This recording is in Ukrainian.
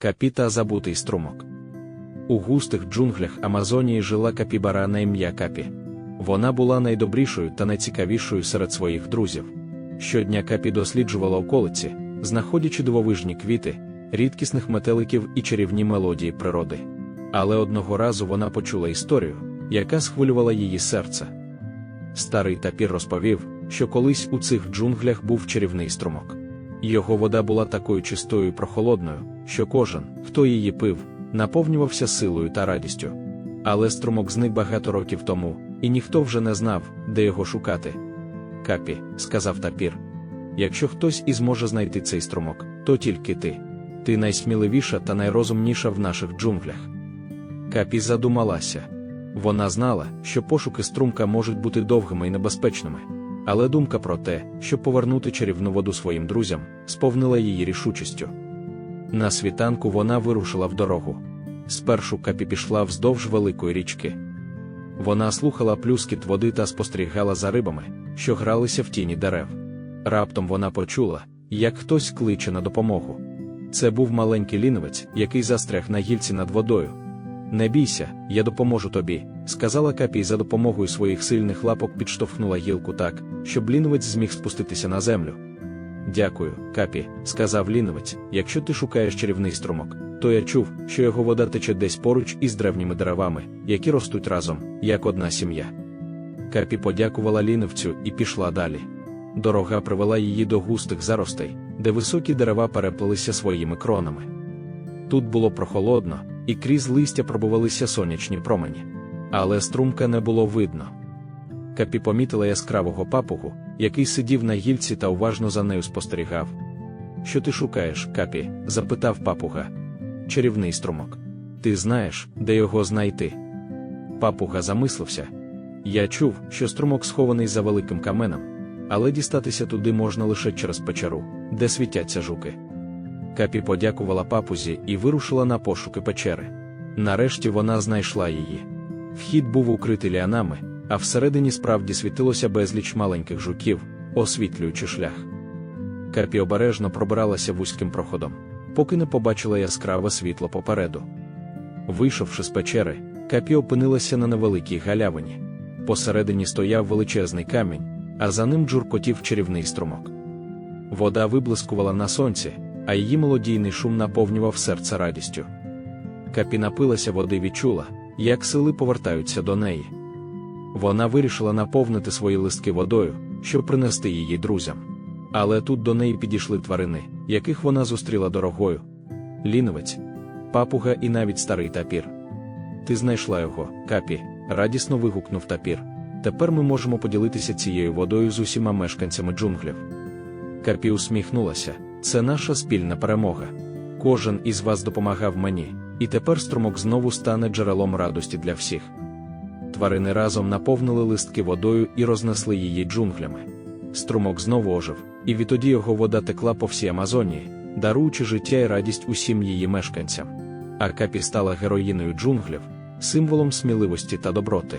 Капіта забутий струмок. У густих джунглях Амазонії жила капібара на ім'я Капі. Вона була найдобрішою та найцікавішою серед своїх друзів. Щодня Капі досліджувала околиці, знаходячи дивовижні квіти, рідкісних метеликів і чарівні мелодії природи. Але одного разу вона почула історію, яка схвилювала її серце. Старий тапір розповів, що колись у цих джунглях був чарівний струмок. Його вода була такою чистою і прохолодною, що кожен, хто її пив, наповнювався силою та радістю. Але струмок зник багато років тому, і ніхто вже не знав, де його шукати. Капі, сказав тапір. Якщо хтось і зможе знайти цей струмок, то тільки ти. Ти найсміливіша та найрозумніша в наших джунглях. Капі задумалася. Вона знала, що пошуки струмка можуть бути довгими і небезпечними, але думка про те, щоб повернути чарівну воду своїм друзям, сповнила її рішучістю. На світанку вона вирушила в дорогу. Спершу капі пішла вздовж великої річки. Вона слухала плюскіт води та спостерігала за рибами, що гралися в тіні дерев. Раптом вона почула, як хтось кличе на допомогу. Це був маленький лінивець, який застряг на гільці над водою. Не бійся, я допоможу тобі, сказала Капі і за допомогою своїх сильних лапок підштовхнула гілку так, щоб ліновець зміг спуститися на землю. Дякую, Капі, сказав ліновець, якщо ти шукаєш чарівний струмок, то я чув, що його вода тече десь поруч із древніми деревами, які ростуть разом, як одна сім'я. Капі подякувала лінивцю і пішла далі. Дорога привела її до густих заростей, де високі дерева переплелися своїми кронами. Тут було прохолодно, і крізь листя пробувалися сонячні промені. Але струмка не було видно. Капі помітила яскравого папугу, який сидів на гільці та уважно за нею спостерігав. Що ти шукаєш, капі? запитав папуга. Чарівний струмок. Ти знаєш, де його знайти? Папуга замислився. Я чув, що струмок схований за великим каменом, але дістатися туди можна лише через печеру, де світяться жуки. Капі подякувала папузі і вирушила на пошуки печери. Нарешті вона знайшла її. Вхід був укритий ліанами, а всередині справді світилося безліч маленьких жуків, освітлюючи шлях. Капі обережно пробиралася вузьким проходом, поки не побачила яскраве світло попереду. Вийшовши з печери, Капі опинилася на невеликій галявині. Посередині стояв величезний камінь, а за ним джуркотів чарівний струмок. Вода виблискувала на сонці, а її мелодійний шум наповнював серце радістю. Капі напилася води відчула, як сили повертаються до неї. Вона вирішила наповнити свої листки водою, щоб принести її друзям. Але тут до неї підійшли тварини, яких вона зустріла дорогою. Ліновець, папуга і навіть старий тапір. Ти знайшла його, капі, радісно вигукнув тапір. Тепер ми можемо поділитися цією водою з усіма мешканцями джунглів. Капі усміхнулася. Це наша спільна перемога. Кожен із вас допомагав мені, і тепер струмок знову стане джерелом радості для всіх. Тварини разом наповнили листки водою і рознесли її джунглями. Струмок знову ожив, і відтоді його вода текла по всій Амазонії, даруючи життя і радість усім її мешканцям. А капі стала героїною джунглів, символом сміливості та доброти.